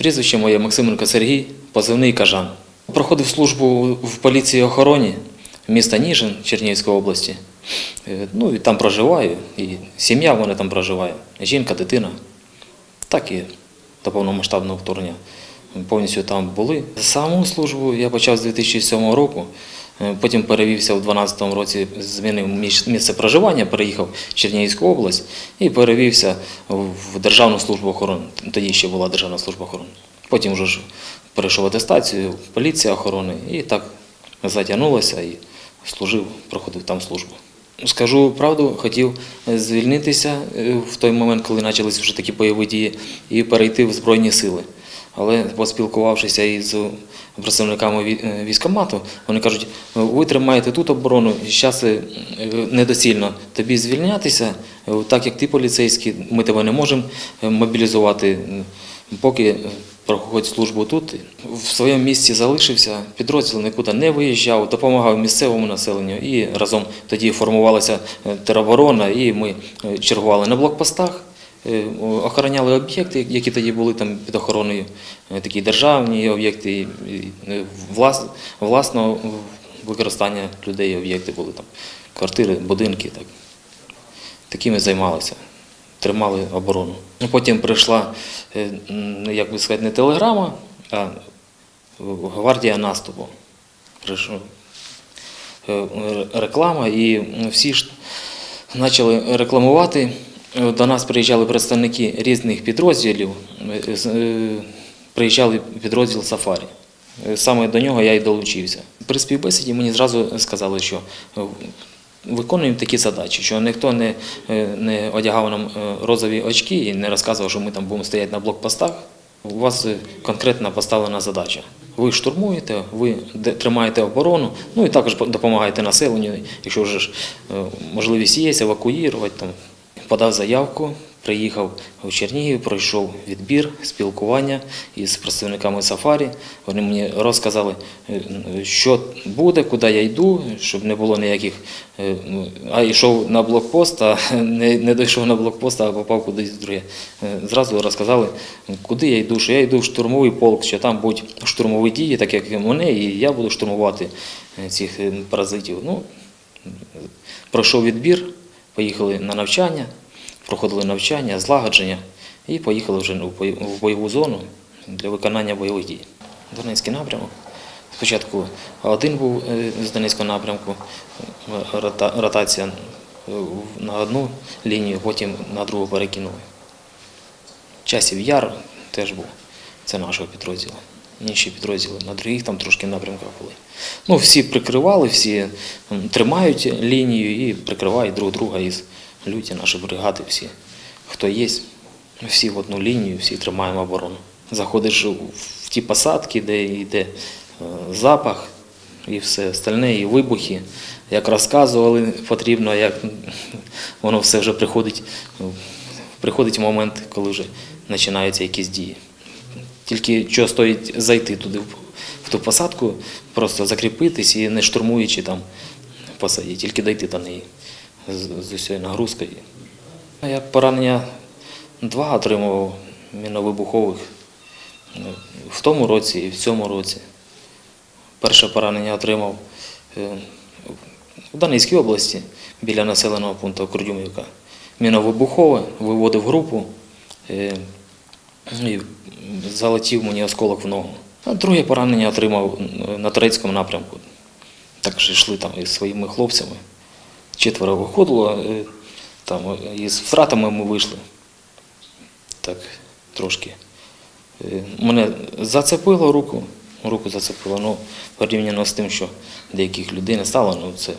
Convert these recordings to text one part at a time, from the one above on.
Прізвище моє Максименко Сергій, позивний Кажан. Проходив службу в поліції охороні міста Ніжин Чернігівської області. Е, Ну і там проживаю, і сім'я в мене там проживає, жінка, дитина. Так і до повномасштабного вторгнення повністю там були. Саму службу я почав з 2007 року. Е, Потім перевівся у 2012 році, змінив місце проживання, переїхав в Чернігівську область і перевівся в Державну службу охорони. Тоді ще була Державна служба охорони. Потім вже перейшов в атестацію, поліція охорони і так затягнулося і служив, проходив там службу. Скажу правду, хотів звільнитися е, в той момент, коли почалися вже такі бойові дії, і перейти в Збройні сили. Але поспілкувавшися із представниками е, вони кажуть, «Ну, ви тримаєте тут оборону, зараз недоцільно тобі звільнятися, е, так як ти поліцейський, ми тебе не можемо е, мобілізувати, поки е, проходить службу тут. В своєму місці залишився, підрозділ нікуди не виїжджав, допомагав місцевому населенню і разом тоді формувалася е, тероборона, і ми е, чергували на блокпостах. Е, Охороняли об'єкти, які тоді були там під охороною, е, такі державні об'єкти, е, влас, власного використання людей об'єкти були там, квартири, будинки. Так. Такими займалися, тримали оборону. Ну, Потім прийшла, як би сказати, не телеграма, а гвардія наступу. Реклама, і всі ж почали рекламувати. Е, До нас приїжджали представники різних підрозділів. Е, е, Приїжджали підрозділ Сафарі. Саме до нього я й долучився. При співбесіді мені зразу сказали, що виконуємо такі задачі, що ніхто не, не одягав нам розові очки і не розказував, що ми там будемо стояти на блокпостах. У вас конкретно поставлена задача. Ви штурмуєте, ви тримаєте оборону, ну і також допомагаєте населенню, якщо вже можливість є, евакуювати там. Подав заявку, приїхав в Чернігів, пройшов відбір, спілкування із представниками Сафарі. Вони мені розказали, е, що буде, куди я йду, щоб не було ніяких. е, ну, А йшов на блокпост, а не, не дійшов на блокпост, а попав кудись друге. Е, Зразу розказали, куди я йду, що я йду в штурмовий полк, що там будуть штурмові дії, так як і мене, і я буду штурмувати цих паразитів. Ну, пройшов відбір, поїхали на навчання, проходили навчання, злагодження і поїхали вже в бойову зону для виконання бойових дій. Донецький напрямок. Спочатку один був е, з Донецького напрямку, е, ротація е, на одну лінію, потім на другу перекинули. Часів Яр теж був, це нашого підрозділу. Інші підрозділи на других там трошки напрямках були. Ну, всі прикривали, всі тримають лінію і прикривають друг друга із люті, наші бригади, всі, хто є, всі в одну лінію, всі тримаємо оборону. Заходиш в ті посадки, де йде е, запах і все остальне, і вибухи. Як розказували, потрібно, як воно все вже приходить, приходить момент, коли вже починаються якісь дії. Тільки що стоїть зайти туди в- ту посадку, просто закріпитись і не штурмуючи там посаді, тільки дойти до неї з, усією нагрузкою. Я поранення два отримував міновибухових е, в тому році і в цьому році. Перше поранення отримав е, в Донецькій області біля населеного пункту Курдюмівка. Міновибухове, виводив групу е, і залетів мені осколок в ногу. А друге поранення отримав е, на турецькому напрямку. Також йшли там із своїми хлопцями. Четверо виходило, е, там е, із втратами ми вийшли. Так, трошки. Мене зацепило руку, руку зацепило, ну, порівняно з тим, що деяких людей не стало, ну це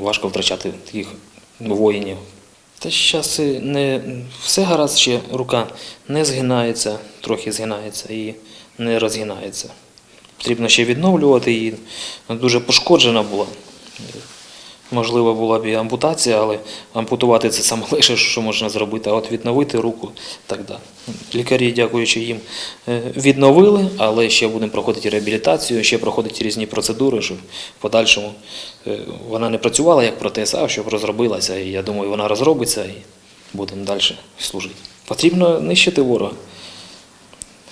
важко втрачати таких воїнів. Та зараз не все гаразд, ще рука не згинається, трохи згинається і не розгинається. Потрібно ще відновлювати її. Дуже пошкоджена була. Можливо, була б і ампутація, але ампутувати це саме легше, що можна зробити, а от відновити руку так да. Лікарі, дякуючи їм, е, відновили, але ще будемо проходити реабілітацію, ще проходити різні процедури, щоб в подальшому е, вона не працювала як протез, а щоб розробилася. І я думаю, вона розробиться і будемо далі служити. Потрібно нищити ворога.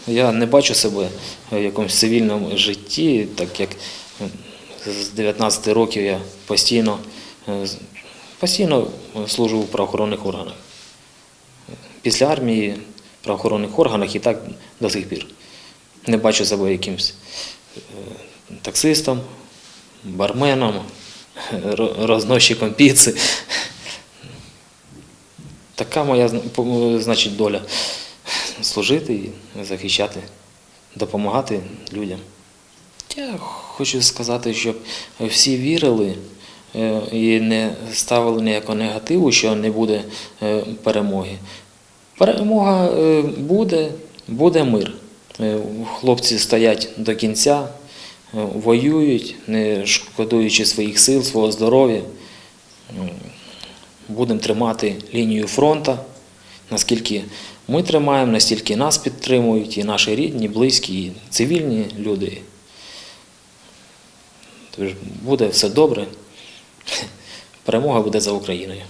Я не бачу себе в якомусь цивільному житті, так як з 19 років я постійно, е, постійно служу в правоохоронних органах. Після армії в правоохоронних органах і так до сих пір. Не бачу себе якимось е, таксистом, барменом, ро- розносчиком піци. Така моя значить, доля служити і захищати, допомагати людям. Я хочу сказати, щоб всі вірили е, і не ставили ніякого негативу, що не буде е, перемоги. Перемога е, буде, буде мир. Хлопці стоять до кінця, воюють, не шкодуючи своїх сил, свого здоров'я. Ну, Будемо тримати лінію фронту. Наскільки ми тримаємо, настільки нас підтримують і наші рідні, близькі, і цивільні люди. Тож буде все добре. Перемога буде за Україною.